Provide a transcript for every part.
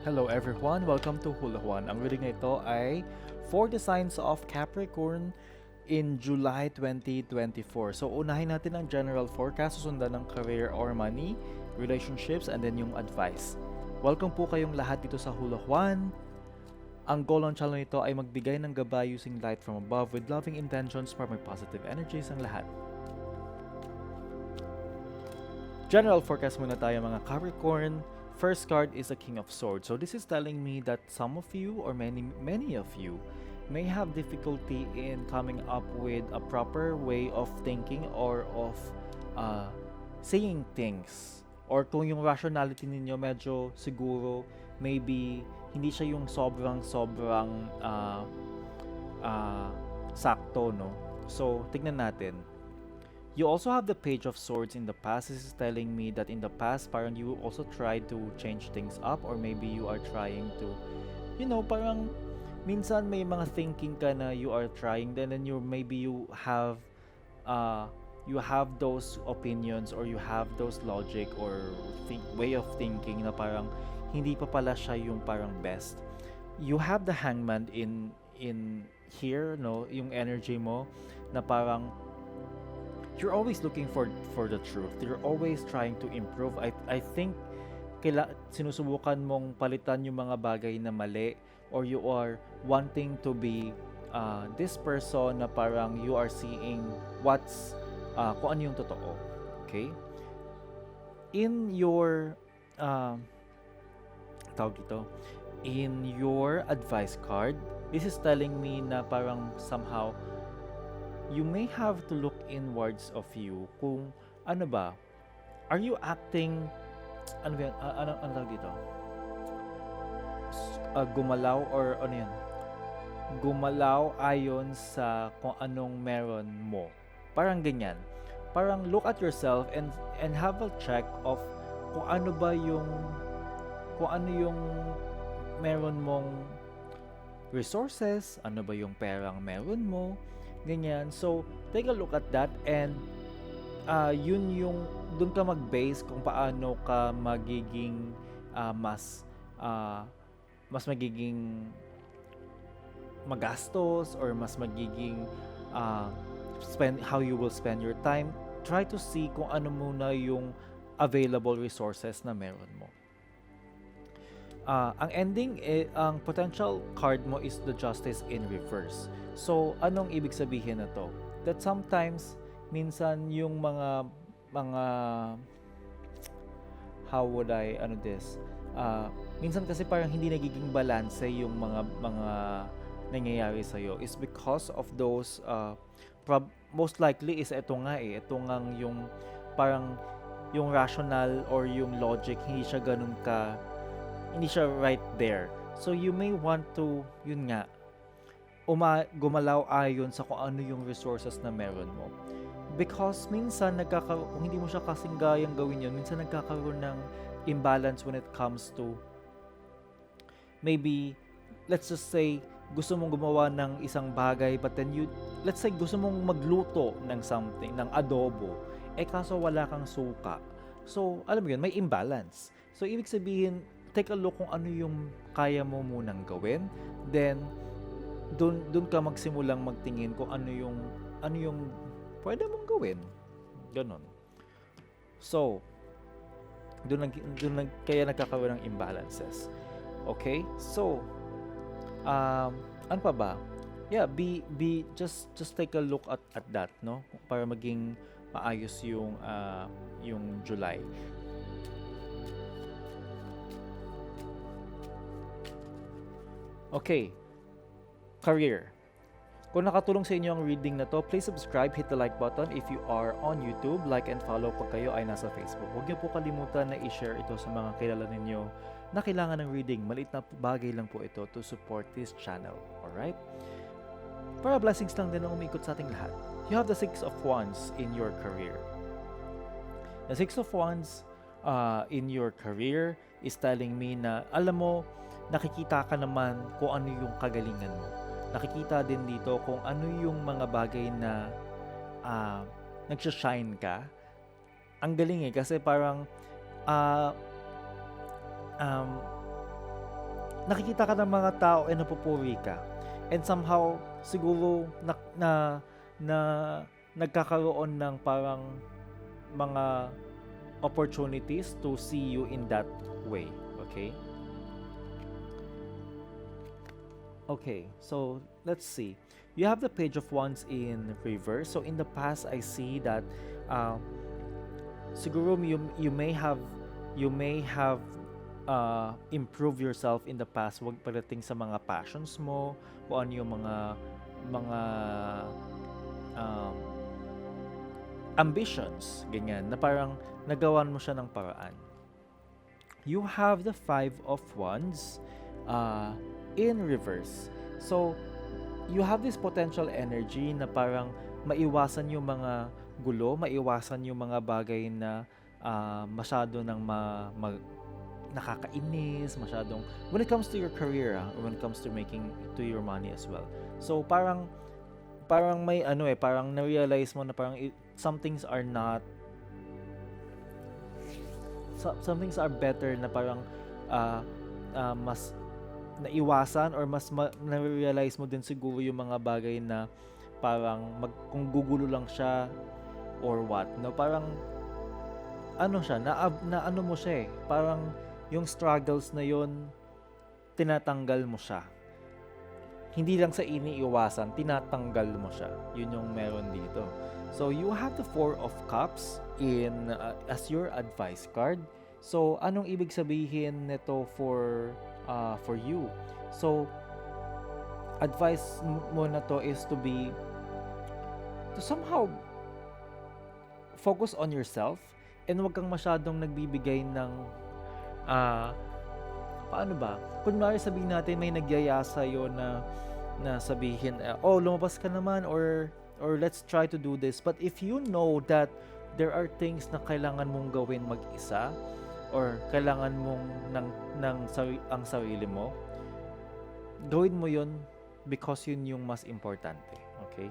Hello everyone, welcome to Hula Juan. Ang reading na ito ay for the signs of Capricorn in July 2024. So unahin natin ang general forecast, susundan ng career or money, relationships, and then yung advice. Welcome po kayong lahat dito sa Hula Juan. Ang goal ng channel nito ay magbigay ng gabay using light from above with loving intentions para may positive energies ang lahat. General forecast muna tayo mga Capricorn. First card is the King of Swords. So this is telling me that some of you or many many of you may have difficulty in coming up with a proper way of thinking or of uh, saying things. Or kung yung rationality ninyo medyo siguro maybe hindi siya yung sobrang sobrang uh, uh, sakto no. So tignan natin. You also have the Page of Swords in the past. This is telling me that in the past, parang you also tried to change things up or maybe you are trying to, you know, parang minsan may mga thinking ka na you are trying then and you maybe you have uh, you have those opinions or you have those logic or think, way of thinking na parang hindi pa pala siya yung parang best. You have the hangman in in here, no, yung energy mo na parang you're always looking for for the truth. You're always trying to improve. I I think kaila, sinusubukan mong palitan yung mga bagay na mali or you are wanting to be uh, this person na parang you are seeing what's uh, kung ano yung totoo. Okay? In your uh, tawag dito, in your advice card, this is telling me na parang somehow you may have to look inwards of you kung ano ba, are you acting, ano ba yan, uh, ano, ano tawag dito? Uh, gumalaw or ano yan? Gumalaw ayon sa kung anong meron mo. Parang ganyan. Parang look at yourself and and have a check of kung ano ba yung kung ano yung meron mong resources, ano ba yung perang meron mo, ganyan. So, take a look at that and uh, yun yung doon ka mag-base kung paano ka magiging uh, mas uh, mas magiging magastos or mas magiging uh, spend how you will spend your time try to see kung ano muna yung available resources na meron mo uh, ang ending eh, ang potential card mo is the justice in reverse. So anong ibig sabihin na to? That sometimes minsan yung mga mga how would I ano this? Uh, minsan kasi parang hindi nagiging balance yung mga mga nangyayari sa iyo is because of those uh, prob- most likely is ito nga eh. Ito nga yung parang yung rational or yung logic hindi siya ganun ka hindi siya right there. So you may want to yun nga uma gumalaw ayon sa kung ano yung resources na meron mo. Because minsan nagkakaroon kung hindi mo siya kasing gayang gawin yun minsan nagkakaroon ng imbalance when it comes to maybe let's just say gusto mong gumawa ng isang bagay but then you let's say gusto mong magluto ng something ng adobo eh kaso wala kang suka. So alam mo yun may imbalance. So ibig sabihin take a look kung ano yung kaya mo munang gawin. Then doon doon ka magsimulang magtingin kung ano yung ano yung pwede mong gawin. Ganon. So doon nag, doon nag, kaya nagkakaroon ng imbalances. Okay? So um ano pa ba? Yeah be be just just take a look at at that no? Para maging maayos yung uh, yung July Okay. Career. Kung nakatulong sa inyo ang reading na to, please subscribe, hit the like button if you are on YouTube, like and follow pag kayo ay nasa Facebook. Huwag niyo po kalimutan na i-share ito sa mga kilala ninyo na kailangan ng reading. Maliit na bagay lang po ito to support this channel. Alright? Para blessings lang din ang umikot sa ating lahat. You have the Six of Wands in your career. The Six of Wands uh, in your career is telling me na, alam mo, nakikita ka naman kung ano yung kagalingan mo. Nakikita din dito kung ano yung mga bagay na uh, nagsashine ka. Ang galing eh kasi parang uh, um, nakikita ka ng mga tao and napupuri ka. And somehow, siguro, na, na, na nagkakaroon ng parang mga opportunities to see you in that way. Okay? Okay, so let's see. You have the page of wands in reverse. So in the past, I see that uh, siguro you, you may have you may have uh, improve yourself in the past wag pagdating sa mga passions mo kung ano yung mga mga um, ambitions ganyan na parang nagawan mo siya ng paraan you have the five of wands uh, in reverse so you have this potential energy na parang maiwasan yung mga gulo maiwasan yung mga bagay na uh, masyado ng ma, ma, nakakainis, masyadong when it comes to your career, ah, when it comes to making to your money as well. So parang parang may ano eh, parang na-realize mo na parang it, some things are not so, some things are better na parang uh, uh, mas naiwasan or mas ma- na-realize mo din siguro yung mga bagay na parang mag, kung gugulo lang siya or what no parang ano siya na, na ano mo siya eh parang yung struggles na yon tinatanggal mo siya. Hindi lang sa iniiwasan, tinatanggal mo siya. Yun yung meron dito. So you have the Four of Cups in uh, as your advice card. So anong ibig sabihin nito for uh, for you? So advice mo na to is to be to somehow focus on yourself and wag kang masyadong nagbibigay ng ah, paano ba? Kunwari sabihin natin may nagyaya sa'yo na na sabihin, eh, oh, lumabas ka naman or or let's try to do this. But if you know that there are things na kailangan mong gawin mag-isa or kailangan mong ng, ng sari- ang sarili mo, gawin mo yun because yun yung mas importante. Okay?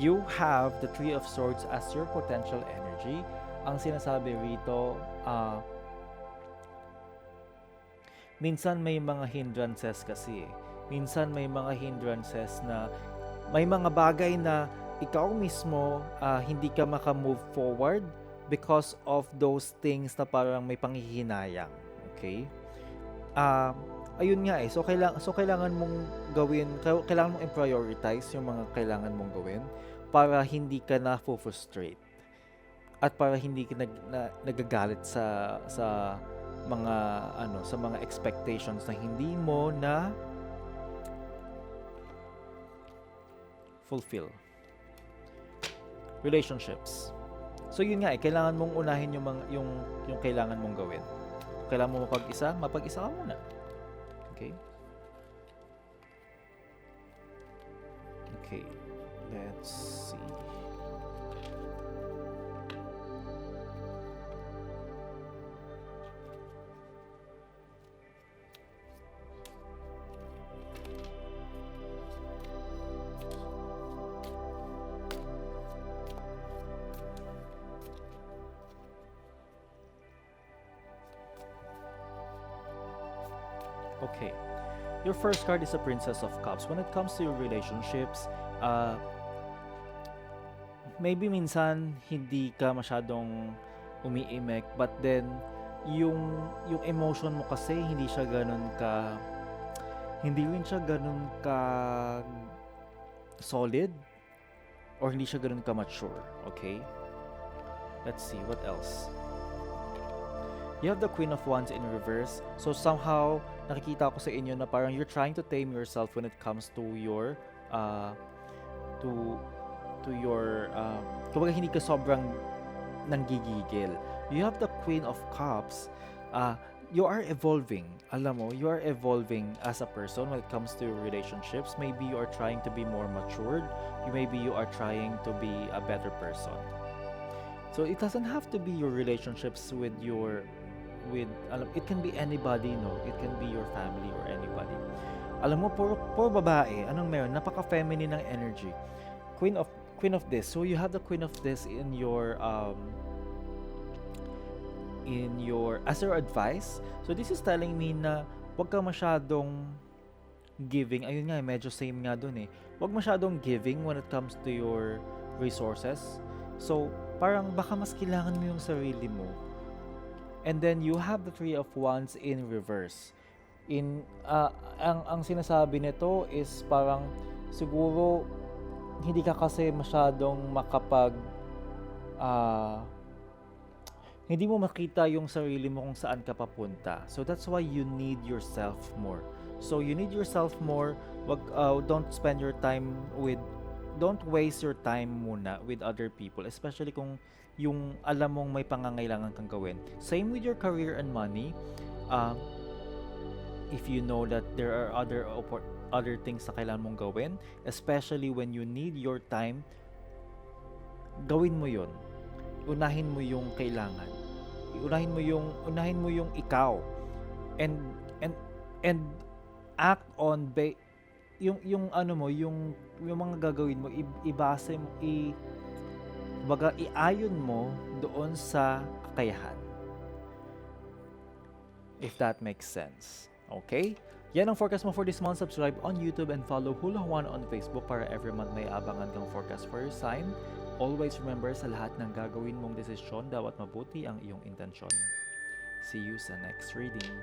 You have the Three of Swords as your potential energy. Ang sinasabi rito, uh, minsan may mga hindrances kasi eh. Minsan may mga hindrances na may mga bagay na ikaw mismo uh, hindi ka maka-move forward because of those things na parang may panghihinayang. Okay? Uh, ayun nga eh. So kailangan so kailangan mong gawin, kailangan mong i-prioritize yung mga kailangan mong gawin para hindi ka na frustrate at para hindi ka nag, na, nagagalit sa sa mga ano sa mga expectations na hindi mo na fulfill relationships so yun nga eh kailangan mong unahin yung mga, yung yung kailangan mong gawin. Kailangan mo mapag-isa mapag-isa ka muna. Okay? Okay. Let's Okay. Your first card is a Princess of Cups. When it comes to your relationships, uh, maybe minsan hindi ka masyadong umiimek but then yung yung emotion mo kasi hindi siya ganun ka hindi rin siya ganun ka solid or hindi siya ganun ka mature okay let's see what else you have the Queen of Wands in reverse. So somehow, nakikita ko sa inyo na parang you're trying to tame yourself when it comes to your uh, to to your uh, kumbaga hindi ka sobrang nanggigigil. You have the Queen of Cups. Uh, you are evolving. Alam mo, you are evolving as a person when it comes to relationships. Maybe you are trying to be more matured. You maybe you are trying to be a better person. So it doesn't have to be your relationships with your with alam it can be anybody no it can be your family or anybody alam mo puro, puro babae anong meron napaka feminine ng energy queen of queen of this so you have the queen of this in your um in your as your advice. So this is telling me na wag ka masyadong giving. Ayun nga, medyo same nga dun eh. Wag masyadong giving when it comes to your resources. So, parang baka mas kailangan mo yung sarili mo. And then you have the three of wands in reverse. In ah, ang ang sinasabi nito is parang siguro hindi ka kasi masyadong makapag ah, hindi mo makita yung sarili mo kung saan ka papunta. So that's why you need yourself more. So you need yourself more. Wag uh, don't spend your time with don't waste your time muna with other people, especially kung yung alam mong may pangangailangan kang gawin. Same with your career and money. Uh, if you know that there are other other things na kailangan mong gawin, especially when you need your time, gawin mo 'yon. Unahin mo yung kailangan. Unahin mo yung unahin mo yung ikaw. And and and act on ba- yung yung ano mo, yung yung mga gagawin mo ibase mo i baga iayon mo doon sa kakayahan. If that makes sense. Okay? Yan ang forecast mo for this month. Subscribe on YouTube and follow Hula Juan on Facebook para every month may abangan kang forecast for your sign. Always remember sa lahat ng gagawin mong desisyon, dapat mabuti ang iyong intensyon. See you sa next reading.